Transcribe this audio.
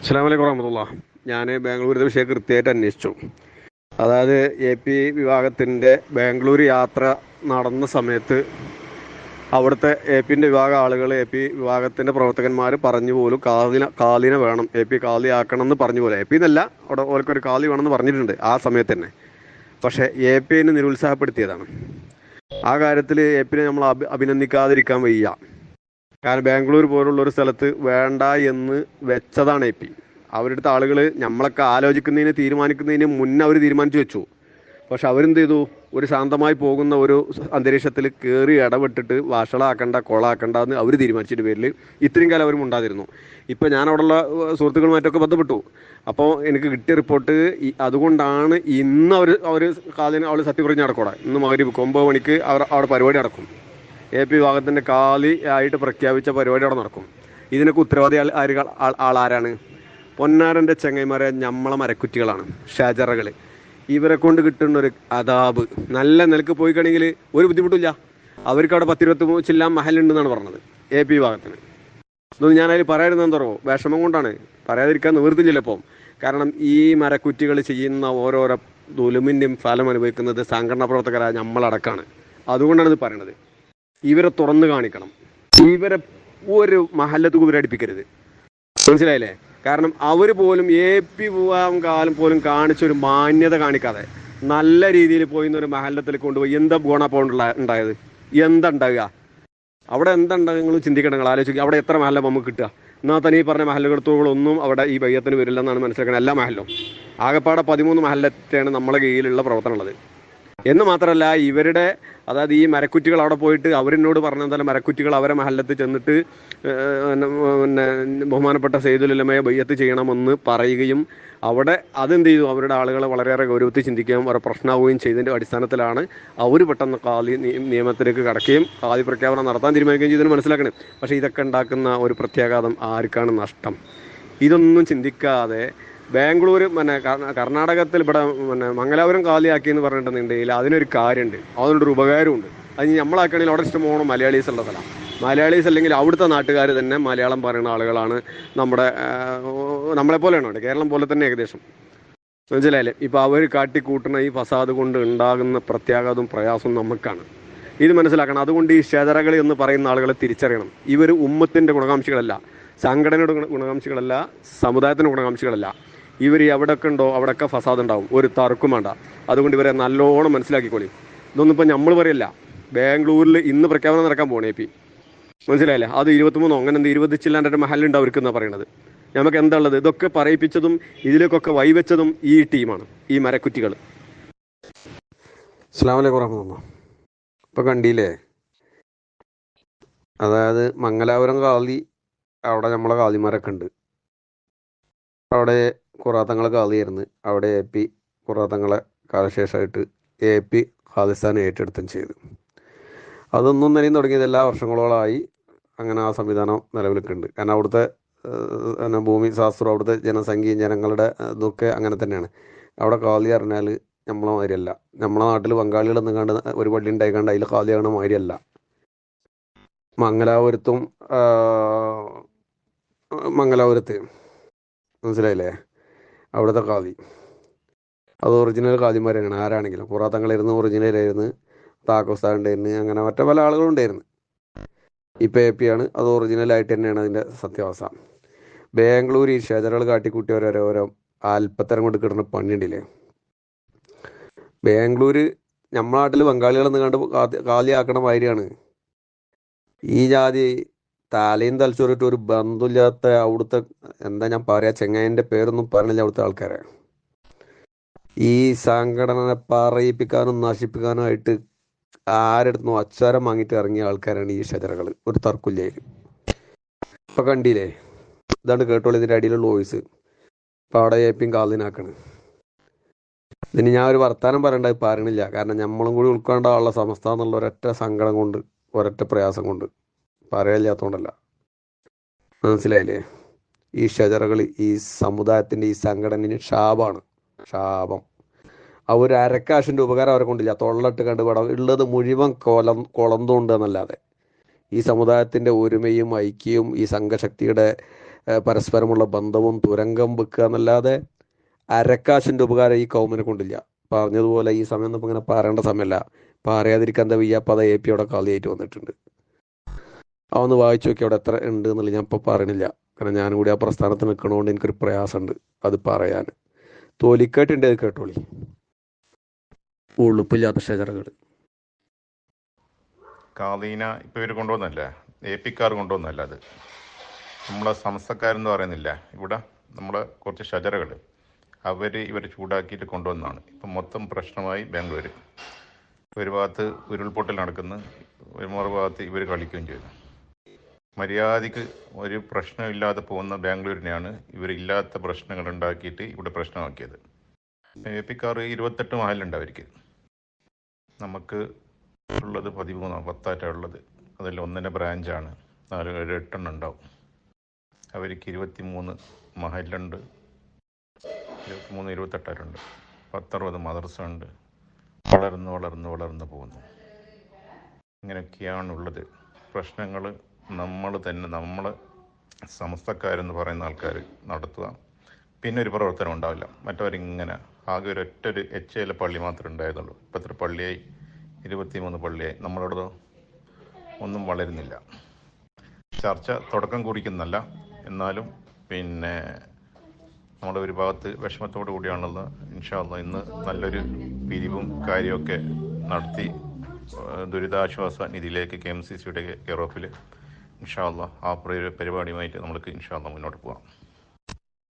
അസ്സാം വലൈക്കും വറഹമുല്ല ഞാൻ ബാംഗ്ലൂരിലെ വിഷയം കൃത്യമായിട്ട് അന്വേഷിച്ചു. അതായത് എ പി വിഭാഗത്തിന്റെ ബാംഗ്ലൂർ യാത്ര നടന്ന സമയത്ത് അവിടുത്തെ എ പിന്റെ വിഭാഗ ആളുകൾ എ പി വിഭാഗത്തിന്റെ പ്രവർത്തകന്മാർ പറഞ്ഞു പോലും കാലിന കാലിനെ വേണം എ പി കാലി ആക്കണം എന്ന് പറഞ്ഞു പോലെ. എ പി എന്നല്ല അവിടെ ഓർക്കൊരു കാലി വേണമെന്ന് പറഞ്ഞിട്ടുണ്ട് ആ സമയത്ത് തന്നെ. പക്ഷേ എ പി എന്നെ നിരുത്സാഹപ്പെടുത്തിയതാണ്. ആ കാര്യത്തിൽ എ പിനെ നമ്മൾ അഭി അഭിനന്ദിക്കാതിരിക്കാൻ വയ്യ. കാരണം ബാംഗ്ലൂർ പോലുള്ള ഒരു സ്ഥലത്ത് വേണ്ട എന്ന് വെച്ചതാണ് എ പി. അവരുടെ ആളുകൾ നമ്മളൊക്കെ ആലോചിക്കുന്നതിന് തീരുമാനിക്കുന്നതിന് മുന്നേ അവർ തീരുമാനിച്ചു വെച്ചു. പക്ഷെ അവരെന്ത് ചെയ്തു? ഒരു ശാന്തമായി പോകുന്ന ഒരു അന്തരീക്ഷത്തിൽ കയറി ഇടപെട്ടിട്ട് വഷളാക്കണ്ട കൊളാക്കണ്ട എന്ന് അവർ തീരുമാനിച്ചിട്ട് പേരിൽ ഇത്രയും കാലം അവരും ഉണ്ടാതിരുന്നു. ഇപ്പം ഞാൻ അവിടെയുള്ള സുഹൃത്തുക്കളുമായിട്ടൊക്കെ ബന്ധപ്പെട്ടു. അപ്പോൾ എനിക്ക് കിട്ടിയ റിപ്പോർട്ട് അതുകൊണ്ടാണ് ഇന്ന് അവർ അവർ കാലിന് അവൾ സത്യപ്രതിജ്ഞ നടക്കൂടെ ഇന്ന് മകരി ഒമ്പത് മണിക്ക് അവർ അവിടെ പരിപാടി നടക്കും. എ പി വിഭാഗത്തിന്റെ കാലി ആയിട്ട് പ്രഖ്യാപിച്ച പരിപാടി അവിടെ നടക്കും. ഇതിനൊക്കെ ഉത്തരവാദി ആര് ആളാരാണ്? പൊന്നാരന്റെ ചെങ്ങൈമാരെ ഞമ്മളെ മരക്കുറ്റികളാണ് ഷാജറകൾ ഇവരെ കൊണ്ട് കിട്ടുന്ന ഒരു അതാബ് നല്ല നിലയ്ക്ക് പോയി കഴിഞ്ഞെങ്കിൽ ഒരു ബുദ്ധിമുട്ടില്ല അവർക്ക് അവിടെ പത്തിരുപത്തി മൂന്ന് ചില്ലാം മഹലുണ്ടെന്നാണ് പറഞ്ഞത് എ പി വിഭാഗത്തിന്. ഇതൊന്നും ഞാനതിൽ പറയാറുന്നത് എന്താ പറയുക വിഷമം കൊണ്ടാണ്. പറയാതിരിക്കാൻ നിവൃത്തിയില്ല ഇപ്പം. കാരണം ഈ മരക്കുറ്റികൾ ചെയ്യുന്ന ഓരോരോ ദുലുമിന്റെയും ഫലം അനുഭവിക്കുന്നത് സംഘടനാ പ്രവർത്തകരായ നമ്മളടക്കാണ് അതുകൊണ്ടാണ് ഇത് പറയണത് ഇവരെ തുറന്നു കാണിക്കണം. ഇവരെ ഒരു മഹല്ലത്ത് കുതിരടിപ്പിക്കരുത് മനസ്സിലായില്ലേ? കാരണം അവർ പോലും എ പി പോവാം കാലം പോലും കാണിച്ചൊരു മാന്യത കാണിക്കാതെ നല്ല രീതിയിൽ പോയി ഒരു മഹല്ലത്തിൽ കൊണ്ടുപോയി. എന്താ ഗുണപ്പോണ്ടുള്ള ഉണ്ടായത്? എന്താ അവിടെ എന്താ നിങ്ങൾ ചിന്തിക്കണം നിങ്ങൾ ആലോചിക്കുക. അവിടെ എത്ര മഹല്ല നമുക്ക് കിട്ടുക? എന്നാൽ തന്നെ ഈ പറഞ്ഞ മഹല്ലുകടത്തുകളൊന്നും അവിടെ ഈ ബയ്യത്തിന് വരില്ല എന്നാണ് മനസ്സിലാക്കുന്നത്. എല്ലാ മഹല്ലും. ആകെപ്പാടെ പതിമൂന്ന് മഹല്ലത്തെയാണ് നമ്മളെ കീഴിലുള്ള പ്രവർത്തനം ഉള്ളത്. എന്ന് മാത്രമല്ല ഇവരുടെ അതായത് ഈ മരക്കുറ്റികൾ അവിടെ പോയിട്ട് അവരെന്നോട് പറഞ്ഞതല്ല മരക്കുറ്റികൾ അവരെ മഹല്ലത്ത് ചെന്നിട്ട് പിന്നെ ബഹുമാനപ്പെട്ട സെയ്തുലമയെ ബയ്യത്ത് ചെയ്യണമെന്ന് പറയുകയും അവിടെ അതെന്ത് ചെയ്തു? അവരുടെ ആളുകളെ വളരെയേറെ ഗൗരവത്തിൽ ചിന്തിക്കുകയും അവരെ പ്രശ്നമാവുകയും ചെയ്തതിന്റെ അടിസ്ഥാനത്തിലാണ് അവർ പെട്ടെന്ന് കാതി നിയമത്തിലേക്ക് കടക്കുകയും കാതി പ്രഖ്യാപനം നടത്താൻ തീരുമാനിക്കുകയും ചെയ്തതിന് മനസ്സിലാക്കണം. പക്ഷേ ഇതൊക്കെ ഉണ്ടാക്കുന്ന ഒരു പ്രത്യാഘാതം ആർക്കാണ് നഷ്ടം? ഇതൊന്നും ചിന്തിക്കാതെ ബാംഗ്ലൂർ പിന്നെ കർണാടകത്തിൽ ഇവിടെ പിന്നെ മംഗലാപുരം കാലിയാക്കി എന്ന് പറഞ്ഞിട്ടുണ്ടെങ്കിൽ അതിനൊരു കാര്യമുണ്ട്. അതിനൊരു ഉപകാരമുണ്ട്. അത് നമ്മളാക്കണമെങ്കിൽ അവിടെ ഇഷ്ടം മലയാളീസ് ഉള്ള സ്ഥലം. മലയാളീസ് അല്ലെങ്കിൽ അവിടുത്തെ നാട്ടുകാർ തന്നെ മലയാളം പറയുന്ന ആളുകളാണ് നമ്മുടെ നമ്മളെ പോലെയാണ് കേരളം പോലെ തന്നെ ഏകദേശം. മനസ്സിലായാലും ഇപ്പോൾ അവർ കാട്ടിക്കൂട്ടുന്ന ഈ ഫസാദ് കൊണ്ട് ഉണ്ടാകുന്ന പ്രത്യാഘാതവും പ്രയാസവും നമുക്കാണ്. ഇത് മനസ്സിലാക്കണം. അതുകൊണ്ട് ഈ ക്ഷേതറകൾ എന്ന് പറയുന്ന ആളുകളെ തിരിച്ചറിയണം. ഇവർ ഉമ്മത്തിന്റെ ഗുണകാംക്ഷികളല്ല. സംഘടനയുടെ ഗുണ ഗുണകാംക്ഷികളല്ല. സമുദായത്തിന്റെ ഗുണകാംക്ഷികളല്ല. ഇവർ എവിടെയൊക്കെ ഉണ്ടോ അവിടെയൊക്കെ ഫസാദ് ഉണ്ടാവും. ഒരു തർക്കും വേണ്ട. അതുകൊണ്ട് ഇവരെ നല്ലോണം മനസ്സിലാക്കിക്കോളി. ഇതൊന്നും ഇപ്പം നമ്മൾ പറയില്ല. ബാംഗ്ലൂരിൽ ഇന്ന് പ്രഖ്യാപനം നടക്കാൻ പോകണേ പി മനസ്സിലായില്ലേ? അത് ഇരുപത്തിമൂന്നോ അങ്ങനെ എന്താ ഇരുപത് ചില്ലാന്റെ മഹലുണ്ട് അവർക്ക് എന്നാണ് പറയണത്. നമുക്ക് എന്താ ഉള്ളത്? ഇതൊക്കെ പറയിപ്പിച്ചതും ഇതിലേക്കൊക്കെ വൈവച്ചതും ഈ ടീമാണ്. ഈ മരക്കുറ്റികൾ അസ്ലാമലൈക്കും വറഹമുല്ല ഇപ്പൊ കണ്ടില്ലേ? അതായത് മംഗലാപുരം കാളി അവിടെ നമ്മളെ കാളിമാരൊക്കെ ഉണ്ട്. അവിടെ കുറാത്തങ്ങളെ കാളിയായിരുന്നു അവിടെ എ പി കുറാത്തങ്ങളെ കാലശേഷമായിട്ട് എ പി ഖാലിസ്ഥാൻ ഏറ്റെടുത്തും ചെയ്തു. അതൊന്നും നിലയും തുടങ്ങിയത് എല്ലാ വർഷങ്ങളോളമായി അങ്ങനെ ആ സംവിധാനം നിലവിലുണ്ട് കാരണം അവിടുത്തെ പിന്നെ ഭൂമി ശാസ്ത്രം അവിടുത്തെ ജനസംഖ്യയും ജനങ്ങളുടെ ഇതൊക്കെ അങ്ങനെ തന്നെയാണ്. അവിടെ കാളി അറിഞ്ഞാൽ നമ്മളെ മാതിരിയല്ല നമ്മളെ നാട്ടിൽ പങ്കാളികളൊന്നും കണ്ട് ഒരു പള്ളി ഉണ്ടായിക്കാണ്ട് അതിൽ കാളിയാകണ മാതിരിയല്ല മംഗലാപുരത്തും മംഗലാപുരത്ത്. മനസ്സിലായില്ലേ? അവിടുത്തെ കാളി അത് ഒറിജിനൽ കാളിമാരാണ് ആരാണെങ്കിലും. പുറാത്തങ്ങളിരുന്ന് ഒറിജിനലായിരുന്നു താക്കോസ്താൻ ഉണ്ടായിരുന്നു അങ്ങനെ മറ്റു പല ആളുകളും ഉണ്ടായിരുന്നു ഇപ്പം എ പി ആണ്. അത് ഒറിജിനലായിട്ട് തന്നെയാണ് അതിന്റെ സത്യാവസ്ഥ. ബാംഗ്ലൂർ ഈ ഷെജറുകൾ കാട്ടിക്കൂട്ടി ഓരോരോ ഓരോ അല്പത്തരം കൊണ്ട് കിട്ടുന്ന പണിയുണ്ടല്ലേ? ബാംഗ്ലൂർ നമ്മളെ നാട്ടിൽ ബംഗാളികളെന്ന് കണ്ട് കാലിയാക്കണ മാതിരിയാണ്. ഈ ജാതി തലയും തലച്ചോറിട്ട് ഒരു ബന്ധമില്ലാത്ത അവിടുത്തെ എന്താ ഞാൻ പറയാ ചെങ്ങായിന്റെ പേരൊന്നും പറഞ്ഞില്ല അവിടുത്തെ ആൾക്കാരെ. ഈ സംഘടനയെ പറയിപ്പിക്കാനും നശിപ്പിക്കാനും ആയിട്ട് ആരെടുത്തും അച്ചാരം വാങ്ങിയിട്ട് ഇറങ്ങിയ ആൾക്കാരാണ് ഈ ഷജറകൾ ഒരു തർക്കില്ല. ഇപ്പൊ കണ്ടില്ലേ? ഇതാണ് കേട്ടോളൂ ഇതിന്റെ അടിയിലുള്ള വോയിസ്. ഇപ്പൊ അവിടെ ഏപ്പിയും കാലിനാക്കണ് ഇതിന് ഞാൻ ഒരു വർത്താനം പറയണ്ട പറയണില്ല. കാരണം നമ്മളും കൂടി ഉൾക്കൊണ്ടാനുള്ള സമസ്ത എന്നുള്ള ഒരൊറ്റ സങ്കടം കൊണ്ട് ഒരൊറ്റ പ്രയാസം കൊണ്ട്. പറയാനില്ലാത്തതുകൊണ്ടല്ല മനസ്സിലായില്ലേ? ഈ ഷജറകൾ ഈ സമുദായത്തിന്റെ ഈ സംഘടനയിൽ ഷാപാണ് ശാപം. ആ ഒരു അരക്കാശിന്റെ ഉപകാരം അവരെ കൊണ്ടില്ല. തൊള്ളട്ട് കണ്ട് പടം ഉള്ളത് മുഴുവൻ കൊലം കൊളന്തുണ്ട് എന്നല്ലാതെ. ഈ സമുദായത്തിന്റെ ഒരുമയും ഐക്യവും ഈ സംഘശക്തിയുടെ പരസ്പരമുള്ള ബന്ധവും തുരങ്കം വെക്കുക എന്നല്ലാതെ അരക്കാശിന്റെ ഉപകാരം ഈ കൗമിനെ കൊണ്ടില്ല. പറഞ്ഞതുപോലെ ഈ സമയം ഇങ്ങനെ പറയേണ്ട സമയമല്ല. പറയാതിരിക്കാൻ എന്താ വയ്യ അപ്പം അത് എ പി അവിടെ കളിയായിട്ട് വന്നിട്ടുണ്ട്. അതൊന്ന് വായിച്ചു നോക്കി അവിടെ എത്ര ഉണ്ട് എന്നുള്ളത് ഞാൻ ഇപ്പോൾ പറയണില്ല. കാരണം ഞാനും കൂടി ആ പ്രസ്ഥാനത്ത് നിൽക്കണോണ്ട് എനിക്കൊരു പ്രയാസമുണ്ട് അത് പറയാൻ. തോലിക്കായിട്ടുണ്ട് അത് കേട്ടോളി. ഉളുപ്പില്ലാത്ത ഷജറകൾ. കാലീന ഇപ്പൊ ഇവർ കൊണ്ടുവന്നല്ലേ എ പിക്കാർ കൊണ്ടുവന്നല്ല അത്? നമ്മളെ സംസ്ഥക്കാരെന്ന് പറയുന്നില്ല. ഇവിടെ നമ്മളെ കുറച്ച് ഷജറകൾ. അവർ ഇവർ ചൂടാക്കിയിട്ട് കൊണ്ടുവന്നാണ് ഇപ്പം മൊത്തം പ്രശ്നമായി ബാംഗ്ലൂർ ഒരു ഭാഗത്ത് ഉരുൾപൊട്ടൽ നടക്കുന്നു. ഒരു മറുഭാഗത്ത് ഇവർ കളിക്കുകയും ചെയ്തു മര്യാദയ്ക്ക് ഒരു പ്രശ്നമില്ലാതെ പോകുന്ന ബാംഗ്ലൂരിനെയാണ് ഇവരില്ലാത്ത പ്രശ്നങ്ങൾ ഉണ്ടാക്കിയിട്ട് ഇവിടെ പ്രശ്നമാക്കിയത്. എ പി കാർ ഇരുപത്തെട്ട് മഹലുണ്ട് അവർക്ക്. നമുക്ക് ഉള്ളത് പതിമൂന്നാണ് പത്തായിട്ടാണ് ഉള്ളത്. അതിൽ ഒന്നിന്റെ ബ്രാഞ്ചാണ്. നാല് ഏഴ് എട്ടെണ്ണം ഉണ്ടാവും. അവർക്ക് ഇരുപത്തി മൂന്ന് മഹലുണ്ട് ഇരുപത്തിമൂന്ന് ഇരുപത്തെട്ടായിട്ടുണ്ട്. പത്തറുപത് മദർസ ഉണ്ട് വളർന്ന് വളർന്ന് വളർന്ന് പോകുന്നു. ഇങ്ങനെയൊക്കെയാണുള്ളത്. പ്രശ്നങ്ങൾ നമ്മൾ തന്നെ നമ്മൾ സമസ്തക്കാരെന്ന് പറയുന്ന ആൾക്കാർ നടത്തുക. പിന്നെ ഒരു പ്രവർത്തനം ഉണ്ടാവില്ല. മറ്റവരിങ്ങനെ ആകെ ഒരു ഒറ്റ ഒരു എച്ച് എൽ പള്ളി മാത്രമേ ഉണ്ടായിരുന്നുള്ളൂ. ഇപ്പം എത്ര പള്ളിയായി? ഇരുപത്തിമൂന്ന് പള്ളിയായി. നമ്മളോട് ഒന്നും വളരുന്നില്ല. ചർച്ച തുടക്കം കുറിക്കുന്നല്ല എന്നാലും പിന്നെ നമ്മുടെ ഒരു ഭാഗത്ത് വിഷമത്തോടു കൂടിയാണുള്ളത് ഇൻഷാല്ല ഇന്ന് നല്ലൊരു പിരിവും കാര്യമൊക്കെ നടത്തി ദുരിതാശ്വാസ നിധിയിലേക്ക് കെ എം സി സിയുടെ ഓഫിൽ ഇൻഷാല്ല ആ പരി- പരിപാടിയുമായിട്ട് നമുക്ക് ഇൻഷാല്ല മുന്നോട്ട് പോകാം